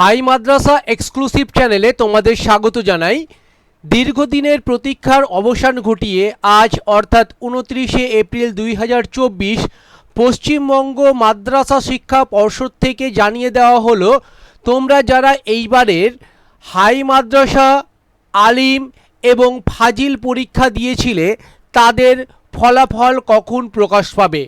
High মাদ্রাসা exclusive চ্যানেলে তোমাদের স্বাগত জানাই। দীর্ঘদিনের প্রতীক্ষার অবসান ঘটিয়ে আজ, অর্থাৎ উনত্রিশে এপ্রিল দুই হাজার চব্বিশ, পশ্চিমবঙ্গ মাদ্রাসা শিক্ষা পর্ষদ থেকে জানিয়ে দেওয়া হলো, তোমরা যারা এইবারের হাই মাদ্রাসা আলিম এবং ফাজিল পরীক্ষা দিয়েছিলে, তাদের ফলাফল কখন প্রকাশ পাবে?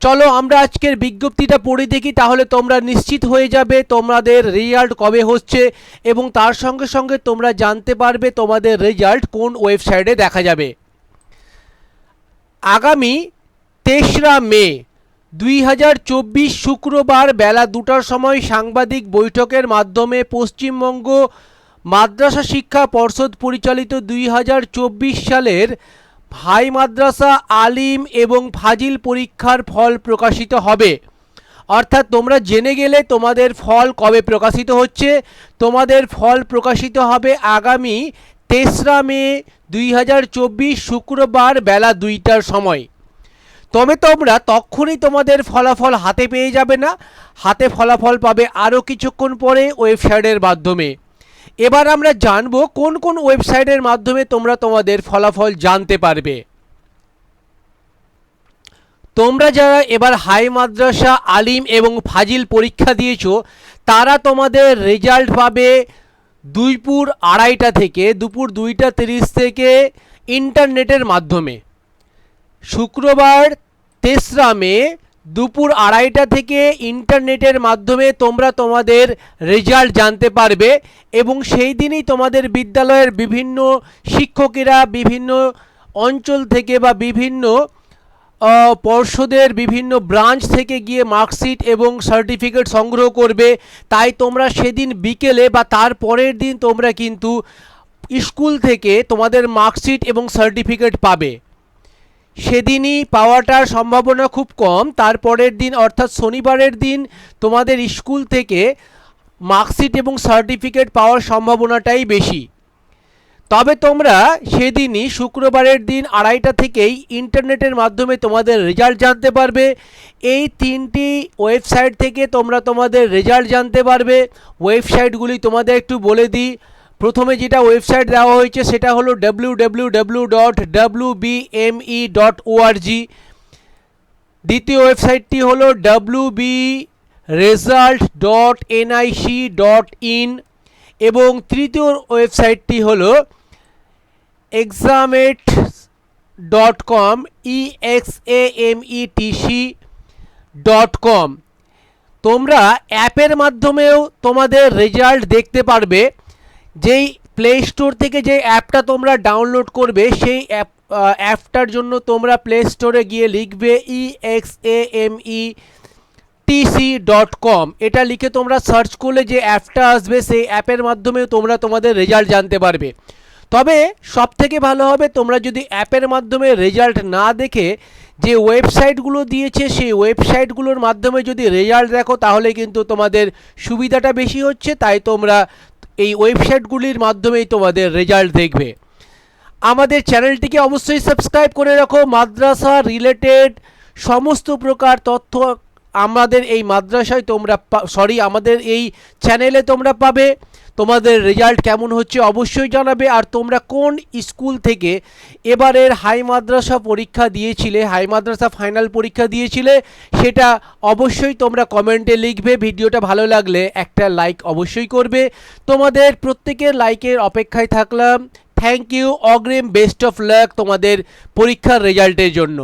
চলো আমরা আজকের বিজ্ঞপ্তিটা পড়ে দেখি, তাহলে তোমরা নিশ্চিত হয়ে যাবে তোমাদের রেজাল্ট কবে হচ্ছে এবং তার সঙ্গে সঙ্গে তোমরা জানতে পারবে তোমাদের রেজাল্ট কোন ওয়েবসাইটে দেখা যাবে। আগামী তেসরা মে দুই হাজার চব্বিশ শুক্রবার বেলা দুটার সময় সাংবাদিক বৈঠকের মাধ্যমে পশ্চিমবঙ্গ মাদ্রাসা শিক্ষা পর্ষদ পরিচালিত দুই হাজার চব্বিশ সালের ভাই মাদ্রাসা, আলিম এবং ফাজিল পরীক্ষার ফল প্রকাশিত হবে। অর্থাৎ তোমরা জেনে গেলে তোমাদের ফল কবে প্রকাশিত হচ্ছে। তোমাদের ফল প্রকাশিত হবে আগামী তেসরা মে দুই হাজার চব্বিশ শুক্রবার বেলা দুইটার সময়। তবে তোমরা তখনই তোমাদের ফলাফল হাতে পেয়ে যাবে না। হাতে ফলাফল পাবে আরও কিছুক্ষণ পরে ওয়েবসাইটের মাধ্যমে। এবার আমরা জানব কোন কোন ওয়েবসাইটের মাধ্যমে তোমরা তোমাদের ফলাফল জানতে পারবে। তোমরা যারা এবার হাই মাদ্রাসা, আলিম এবং ফাজিল পরীক্ষা দিয়েছ, তারা তোমাদের রেজাল্ট পাবে দুইপুর আড়াইটা থেকে, দুপুর দুইটা তিরিশ থেকে ইন্টারনেটের মাধ্যমে। শুক্রবার তেসরা মে দুপুর আড়াইটা থেকে ইন্টারনেটের মাধ্যমে তোমরা তোমাদের রেজাল্ট জানতে পারবে এবং সেই দিনই তোমাদের বিদ্যালয়ের বিভিন্ন শিক্ষকেরা বিভিন্ন অঞ্চল থেকে বা বিভিন্ন পর্ষদের বিভিন্ন ব্রাঞ্চ থেকে গিয়ে মার্কশিট এবং সার্টিফিকেট সংগ্রহ করবে। তাই তোমরা সেদিন বিকেলে বা তার পরের দিন তোমরা কিন্তু স্কুল থেকে তোমাদের মার্কশিট এবং সার্টিফিকেট পাবে। সেদিনই পাওয়াটার সম্ভাবনা খুব কম। তারপরের দিন, অর্থাৎ শনিবারের দিন, তোমাদের স্কুল থেকে মার্কশিট এবং সার্টিফিকেট পাওয়ার সম্ভাবনাটাই বেশি। তবে তোমরা সেদিনই, শুক্রবারের দিন আড়াইটা থেকেই ইন্টারনেটের মাধ্যমে তোমাদের রেজাল্ট জানতে পারবে। এই তিনটি ওয়েবসাইট থেকে তোমরা তোমাদের রেজাল্ট জানতে পারবে। ওয়েবসাইটগুলি তোমাদের একটু বলে দিই। প্রথমে যেটা ওয়েবসাইট দেওয়া হয়েছে সেটা হলো W W W dot W BME dot ORG দ্বিতীয় ওয়েবসাইটটি হলো W B result dot NIC dot in এবং তৃতীয় ওয়েবসাইটটি হলো examet dot com E X A M E T C dot com তোমরা অ্যাপের মাধ্যমেও তোমাদের রেজাল্ট দেখতে পারবে। যেই প্লে স্টোর থেকে যে অ্যাপটা তোমরা ডাউনলোড করবে, সেই অ্যাপ অ্যাপটার জন্য তোমরা প্লে স্টোরে গিয়ে লিখবে E X A M E TC dot com এটা লিখে তোমরা সার্চ করলে যে অ্যাপটা আসবে, সেই অ্যাপের মাধ্যমেও তোমরা তোমাদের রেজাল্ট জানতে পারবে। তবে সব থেকে ভালো হবে, তোমরা যদি অ্যাপের মাধ্যমে রেজাল্ট না দেখে যে ওয়েবসাইটগুলো দিয়েছে, সেই ওয়েবসাইটগুলোর মাধ্যমে যদি রেজাল্ট দেখো, তাহলে কিন্তু তোমাদের সুবিধাটা বেশি হচ্ছে। তাই তোমরা এই ওয়েবসাইটগুলির মাধ্যমেই তোমাদের রেজাল্ট দেখবে। আমাদের চ্যানেলটিকে অবশ্যই সাবস্ক্রাইব করে রাখো। মাদ্রাসা রিলেটেড সমস্ত প্রকার তথ্য আমাদের এই মাদ্রাসায় তোমরা সরি আমাদের এই চ্যানেলে তোমরা পাবে। তোমাদের রেজাল্ট কেমন হচ্ছে অবশ্যই জানাবে। আর তোমরা কোন স্কুল থেকে এবারের হাই মাদ্রাসা পরীক্ষা দিয়েছিলে হাই মাদ্রাসা ফাইনাল পরীক্ষা দিয়েছিলে, সেটা অবশ্যই তোমরা কমেন্টে লিখবে। ভিডিওটা ভালো লাগলে একটা লাইক অবশ্যই করবে। তোমাদের প্রত্যেকের লাইকের অপেক্ষায় থাকলাম। থ্যাংক ইউ অগ্রিম বেস্ট অফ লাক তোমাদের পরীক্ষার রেজাল্টের জন্য।